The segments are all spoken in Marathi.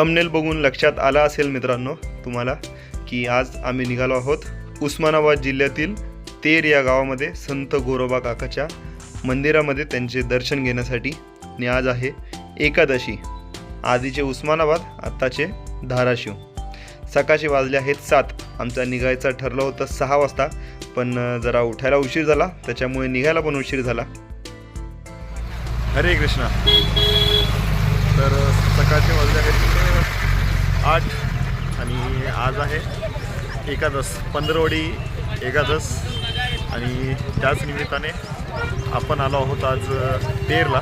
थंबनेल बघून लक्षात आला असेल मित्रांनो तुम्हाला की आज आम्ही निघालो आहोत उस्मानाबाद जिल्ह्यातील तेर या गावामध्ये संत गोरोबा काकाच्या मंदिरामध्ये त्यांचे दर्शन घेण्यासाठी. आणि आज आहे एकादशी. आधीचे उस्मानाबाद आत्ताचे धाराशिव. सकाळचे वाजले आहेत सात. आमचा निघायचं ठरलं होतं सहा वाजता पण जरा उठायला उशीर झाला त्याच्यामुळे निघायला पण उशीर झाला. हरे कृष्णा. तर सकाळचे वाजले आहेत. आठ आणि आज आहे एकादश पंधरवडी एकादश आणि त्याच निमित्ताने आपण आलो आहोत आज तेरला.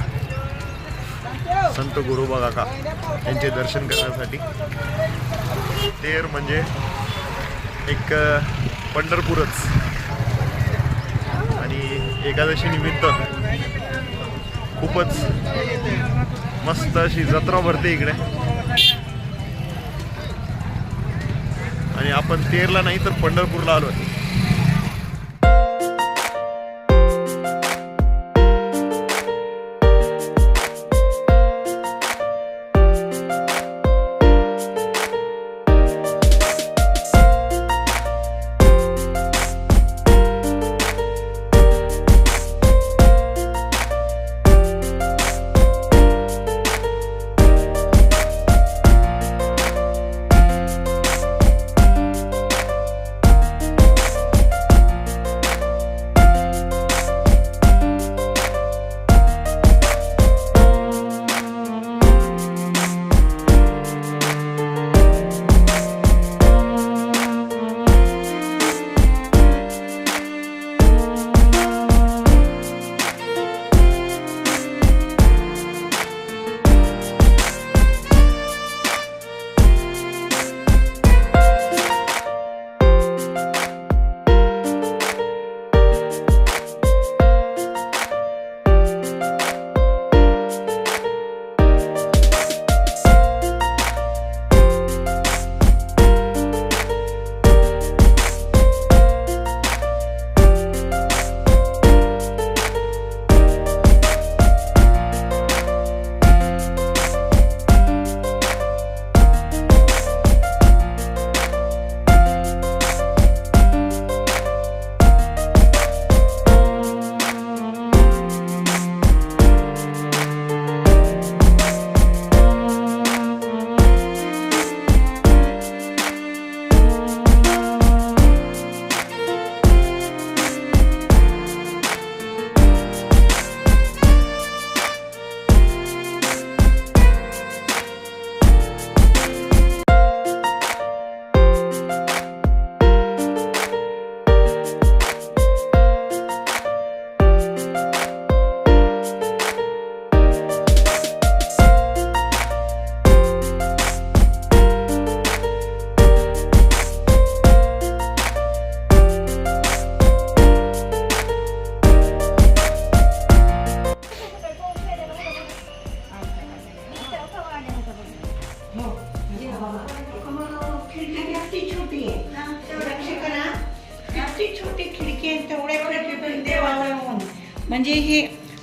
संत गुरुबा काका यांचे दर्शन करण्यासाठी. तेर म्हणजे एक पंढरपूरच. आणि एकादशी निमित्त खूपच मस्त अशी जत्रा भरते इकडे. आणि आपण तेरला नाही तर पंढरपूरला आलो आहे.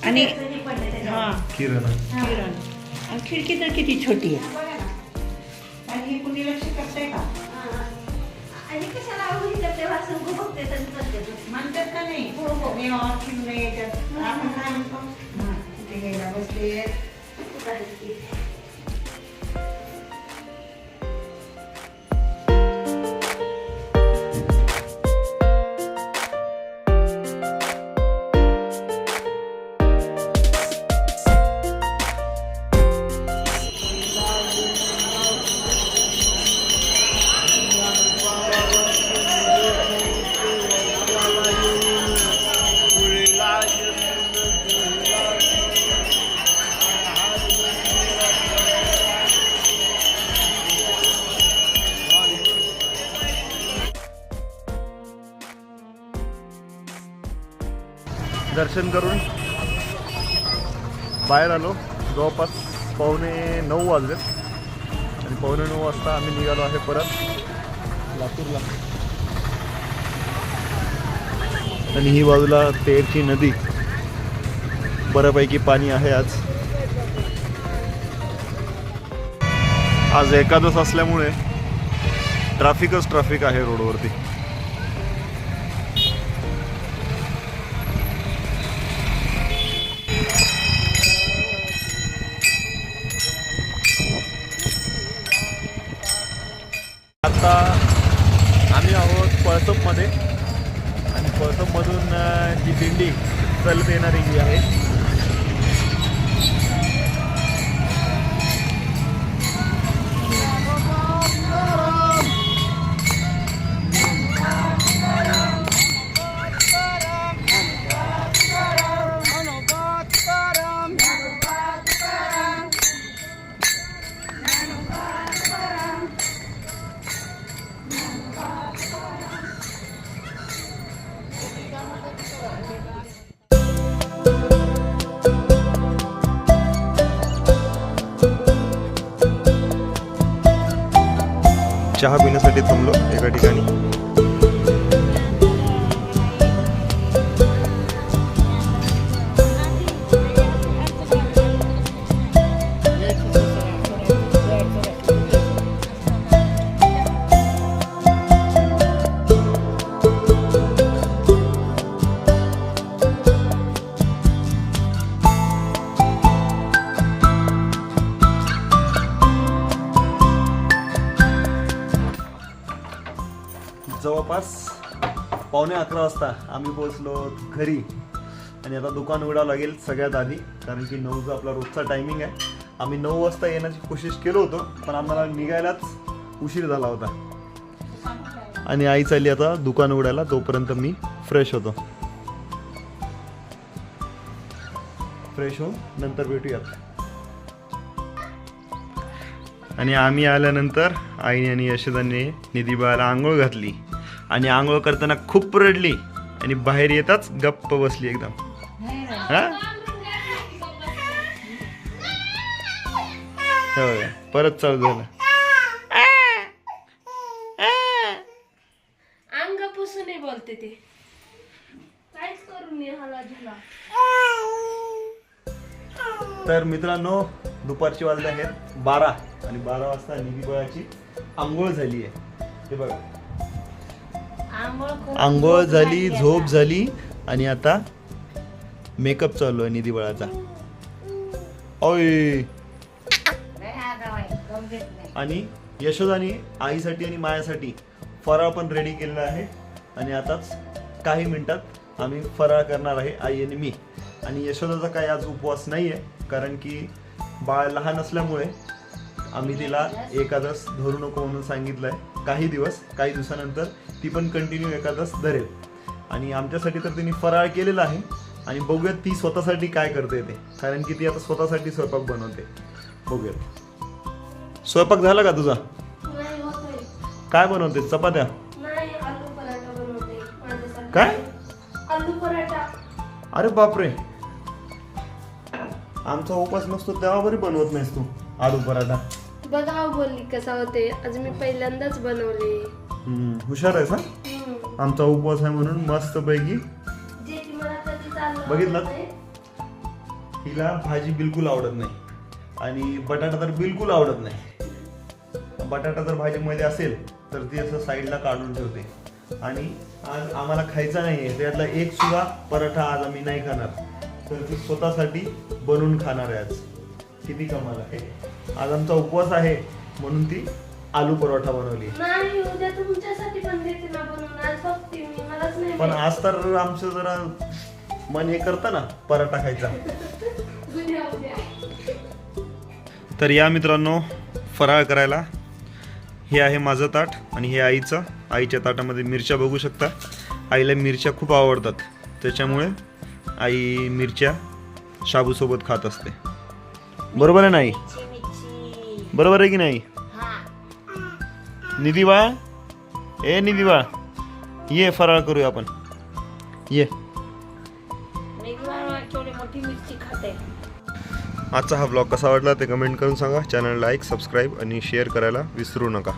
आणि हा. किरण. किरण आणि खिडकी तर किती छोटी आहे. आणि हे कुणी लक्ष करतंय का? म्हणतात का नाही? हो हो. मी ऑफिस नाही याच्यात आपण काय म्हणतो? हा, तिथे गेला बसले दर्शन करून बाहेर आलो. जवळपास पावणे नऊ वाजलेत आणि पावणे नऊ वाजता आम्ही निघालो आहे परत लातूरला. आणि ही बाजूला तेरची नदी. बऱ्यापैकी पाणी आहे आज. आज एकादश असल्यामुळे ट्रॅफिकच ट्रॅफिक आहे रोडवरती. चहा पिण्यासाठी थांबलो एका ठिकाणी. जवळपास पावणे अकरा वाजता आम्ही पोहोचलो घरी. आणि आता दुकान उघडावं लागेल सगळ्यात आधी कारण की नऊचा आपला रोजचा टायमिंग आहे. आम्ही नऊ वाजता येण्याची कोशिश केलो होतो पण आम्हाला निघायलाच उशीर झाला होता. आणि आई चालली आता दुकान उघडायला तोपर्यंत मी फ्रेश होतो. फ्रेश होऊन नंतर भेटूयात. आणि आम्ही आल्यानंतर आईने आणि यशोदाने निधीबाला आंघोळ घातली. आणि आंघोळ करताना खूप रडली आणि बाहेर येताच गप्प बसली एकदम. हा? परत चालू झालं. अंग पुसून बोलते ते. काहीच करून नाही हाला झुला तर मित्रांनो दुपारची वाजले आहेत बारा आणि बारा वाजता निधीबाळाची आंघोळ झाली आहे. हे बघा. आंघोळ झाली झोप झाली आणि आता मेकअप चालू आहे निधी बाळाचा. ओय. आणि यशोदानी आईसाठी आणि मायासाठी फराळ पण रेडी केलेला आहे. आणि आताच काही मिनिटात आम्ही फराळ करणार आहे आई आणि मी. आणि यशोदाचा काही आज उपवास नाही आहे कारण की बाळ लहान असल्यामुळे आम्ही तिला एकादश धरू नको म्हणून सांगितलं आहे काही दिवस काही दिवसानंतर ती पण कंटिन्यू एकादश धरेल. आणि आमच्यासाठी तर तिने फराळ केलेला आहे. आणि बघूयात ती स्वतःसाठी काय करते ते. कारण की ती आता स्वतःसाठी स्वयंपाक बनवते. बघूयात. स्वयंपाक झाला का तुझा? काय बनवते? चपात्या? काय? अरे बापरे. आमचा उपास नसतो तेव्हा बरी बनवत नाहीस तू आलू पराठा. बघा हो बोलली कसा होते. आज मी पहिल्यांदाच बनवले. हम्म, हुशार आहेस हा? हम्म. आमचा उपवास आहे म्हणून मस्त पैकी जे की मला कधी चाललं बघितलं? नव्हते. हिला भाजी बिलकुल आवडत नाही. आणि बटाटा तर बिलकुल आवडत नाही. बटाटा जर भाजीमध्ये असेल तर ती असं साईडला काढून ठेवते. आणि आज आम्हाला खायचा नाही आहे त्यातला एक सुद्धा पराठा आज आम्ही नाही खाणार. तर ती स्वतःसाठी बनवून खाणार आहे आज. किती कमाल आहे. आज आमचा उपवास आहे म्हणून ती आलू परोठा बनवली. नाही उद्या तुमच्यासाठी पण देते ना बनवून. आज बघते मी मलाच नाही पण माहीत. आज तर आमचं जरा मन हे करतं ना पराठा खायचा. उद्या उद्या. तर या मित्रांनो फराळ करायला. हे आहे माझं ताट आणि हे आईचं. आईच्या ताटामध्ये मिरच्या बघू शकता. आईला मिरच्या खूप आवडतात. त्याच्यामुळे आई मिरच्या शाबूसोबत खात असते. बरोबर आहे नाही बरोबर आहे की नाही? निधी बा ए निधी बा ये फराळ करूया आपण. ये. थोडी मोठी मिरची खाते. आजचा हा ब्लॉग कसा वाटला ते कमेंट करून सांगा. चॅनल लाईक सबस्क्राईब आणि शेअर करायला विसरू नका.